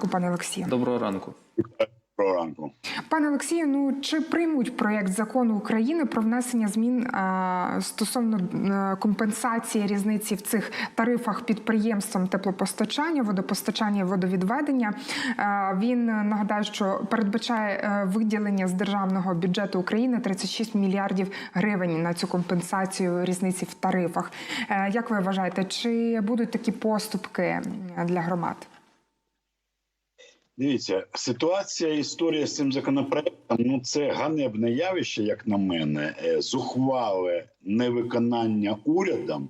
ранку, пане Олексію. Доброго ранку. Про ранку. Пане Олексію, ну чи приймуть проєкт закону України про внесення змін а, стосовно е, компенсації різниці в цих тарифах підприємствам теплопостачання, водопостачання і водовідведення? Е, Він нагадаю, що передбачає е, виділення з державного бюджету України 36 мільярдів гривень на цю компенсацію різниці в тарифах. Е, Як ви вважаєте, чи будуть такі поступки для громад? Дивіться, ситуація, історія з цим законопроектом ну це ганебне явище, як на мене, е, зухвале невиконання урядом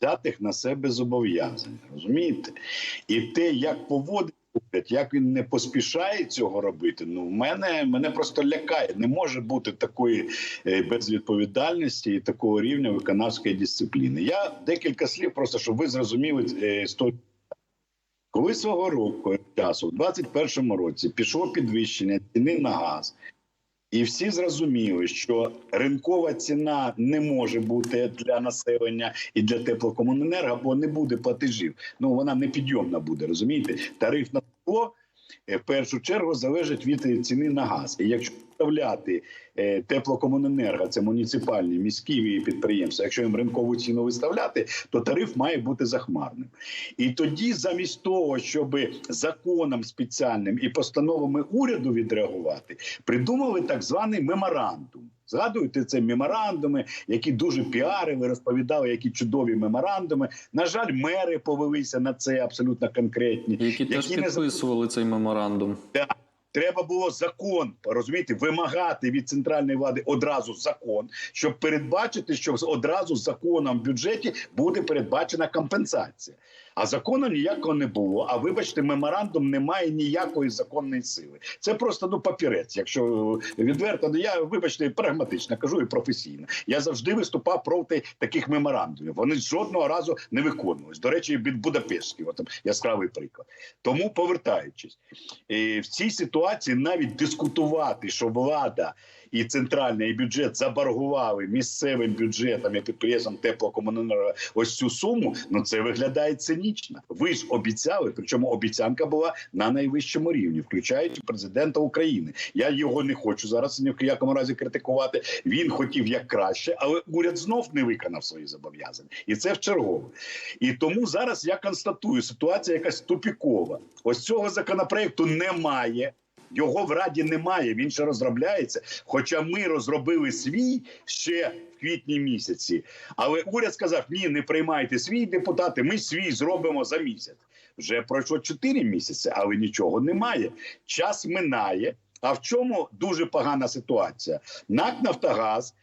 взятих на себе зобов'язань. Розумієте? І те, як поводить уряд, як він не поспішає цього робити, ну мене мене просто лякає. Не може бути такої е, безвідповідальності і такого рівня виконавської дисципліни. Я декілька слів, просто щоб ви зрозуміли е, історію. Коли свого року часу, в 2021 році, пішло підвищення ціни на газ, і всі зрозуміли, що ринкова ціна не може бути для населення і для теплокомуненерго, бо не буде платежів. Ну вона не підйомна буде. Розумієте, тариф на тепло е, в першу чергу залежить від ціни на газ. І якщо вставляти е, теплокомуненерго, це муніципальні міські підприємства, якщо їм ринкову ціну виставляти, то тариф має бути захмарним. І тоді, замість того, щоб законом спеціальним і постановами уряду відреагувати, придумали так званий меморандум. Згадуєте це меморандуми, які дуже піарили, розповідали, які чудові меморандуми. На жаль, мери повелися на це абсолютно конкретні, Які теж не підписували цей меморандум. Треба було закон розумієте, вимагати від центральної влади одразу закон, щоб передбачити, що одразу законом в бюджеті буде передбачена компенсація. А закону ніякого не було. А вибачте, меморандум не має ніякої законної сили. Це просто ну папірець. Якщо відверто, ну я вибачте, прагматично кажу і професійно. Я завжди виступав проти таких меморандумів. Вони жодного разу не виконувались. До речі, від Будапештський, от там яскравий приклад. Тому повертаючись е, в цій ситуації, навіть дискутувати, що влада і центральний і бюджет заборгували місцевим бюджетам і підприємствам теплокомуненерго ось цю суму. Ну це виглядає цинічно. Ви ж обіцяли, причому обіцянка була на найвищому рівні, включаючи президента України. Я його не хочу зараз ні в якому разі критикувати. Він хотів як краще, але уряд знов не виконав свої зобов'язання, і це вчергове. І тому зараз я констатую, ситуація якась тупікова. Ось цього законопроекту немає. Його в раді немає. Він ще розробляється. Хоча ми розробили свій ще в квітні місяці. Але уряд сказав: ні, не приймайте свій депутати. Ми свій зробимо за місяць. Вже пройшло 4 місяці, але нічого немає. Час минає. А в чому дуже погана ситуація? НАК Нафтогаз.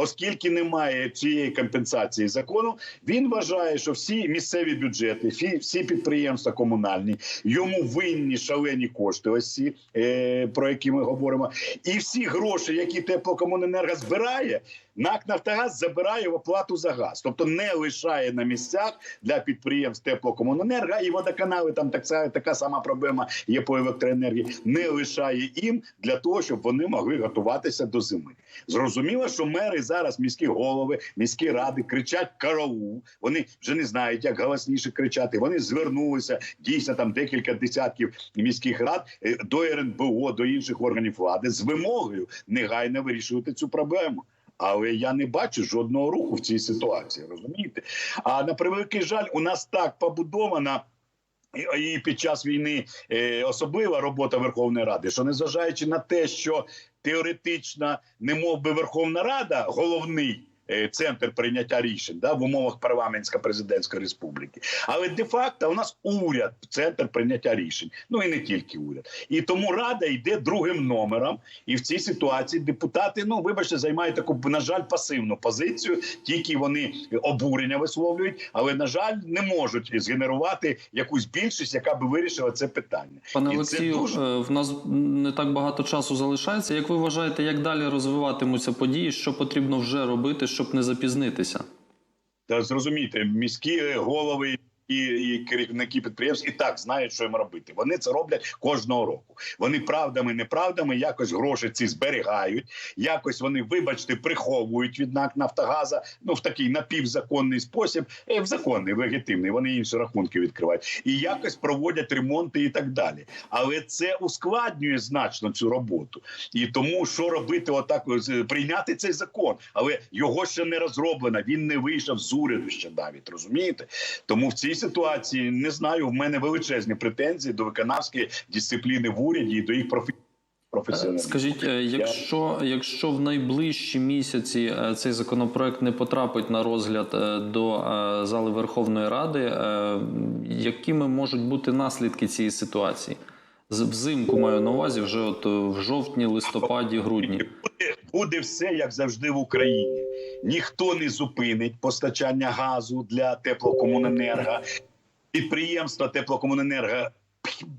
Оскільки немає цієї компенсації закону, він вважає, що всі місцеві бюджети, всі, всі підприємства комунальні йому винні шалені кошти. Ось ці е, про які ми говоримо, і всі гроші, які теплокомуненерго збирає, НАК Нафтогаз забирає оплату за газ, тобто не лишає на місцях для підприємств теплокомуненерго і водоканали. Там так така сама проблема є по електроенергії. Не лишає їм для того, щоб вони могли готуватися до зими. Зрозуміло, що мери зараз міські голови, міські ради кричать караул. Вони вже не знають, як голосніше кричати. Вони звернулися дійсно там декілька десятків міських рад е, до РНБО, до інших органів влади з вимогою негайно вирішувати цю проблему. Але я не бачу жодного руху в цій ситуації. Розумієте? А на превеликий жаль, у нас так побудована. І- під час війни е, особлива робота Верховної Ради, що незважаючи на те, що теоретично не мов би Верховна Рада головний центр прийняття рішень да, в умовах парламентсько-президентської республіки, але де-факто у нас уряд, центр прийняття рішень. Ну і не тільки уряд. І тому рада йде другим номером. І в цій ситуації депутати, ну вибачте, займають таку на жаль пасивну позицію. Тільки вони обурення висловлюють, але на жаль, не можуть згенерувати якусь більшість, яка би вирішила це питання. Пане Олексію, дуже- е, в нас не так багато часу залишається. Як ви вважаєте, як далі розвиватимуться події? Що потрібно вже робити, щоб не запізнитися? Та зрозумійте, міські голови і, і керівники підприємств і так знають, що їм робити. Вони це роблять кожного року. Вони правдами, неправдами якось гроші ці зберігають, якось вони, вибачте, приховують від НАК Нафтогаза, ну в такий напівзаконний спосіб, е, в законний, легітимний. Вони інші рахунки відкривають і якось проводять ремонти і так далі. Але це ускладнює значно цю роботу. І тому що робити, отак з- прийняти цей закон, але його ще не розроблено. Він не вийшов з уряду ще навіть розумієте. Тому в цій ситуації не знаю. В мене величезні претензії до виконавської дисципліни в уряді і до їх профі... Скажіть, е, якщо, якщо в найближчі місяці е, цей законопроект не потрапить на розгляд е, до зали Верховної Ради, якими можуть бути наслідки цієї ситуації? Взимку маю на увазі вже от в жовтні, листопаді, грудні. буде, буде все як завжди в Україні. Ніхто не зупинить постачання газу для теплокомуненерго. Підприємства теплокомуненерго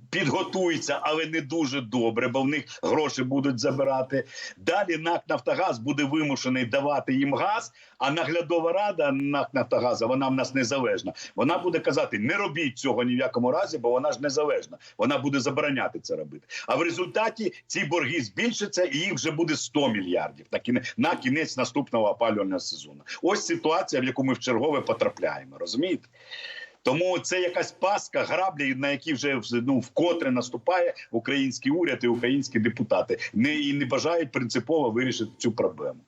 підготуються, але не дуже добре, бо в них гроші будуть забирати. Далі НАК Нафтогаз буде вимушений давати їм газ. А наглядова рада НАК Нафтогаза, вона в нас незалежна. Вона буде казати: не робіть цього ні в якому разі, бо вона ж незалежна. Вона буде забороняти це робити. А в результаті ці борги збільшаться, і їх вже буде 100 мільярдів на кінець, на кінець наступного опалювального сезону. Ось ситуація, в яку ми в чергове потрапляємо. Розумієте? Тому це якась паска граблі, на які вже ну, вкотре наступає український уряд і українські депутати, не і не бажають принципово вирішити цю проблему.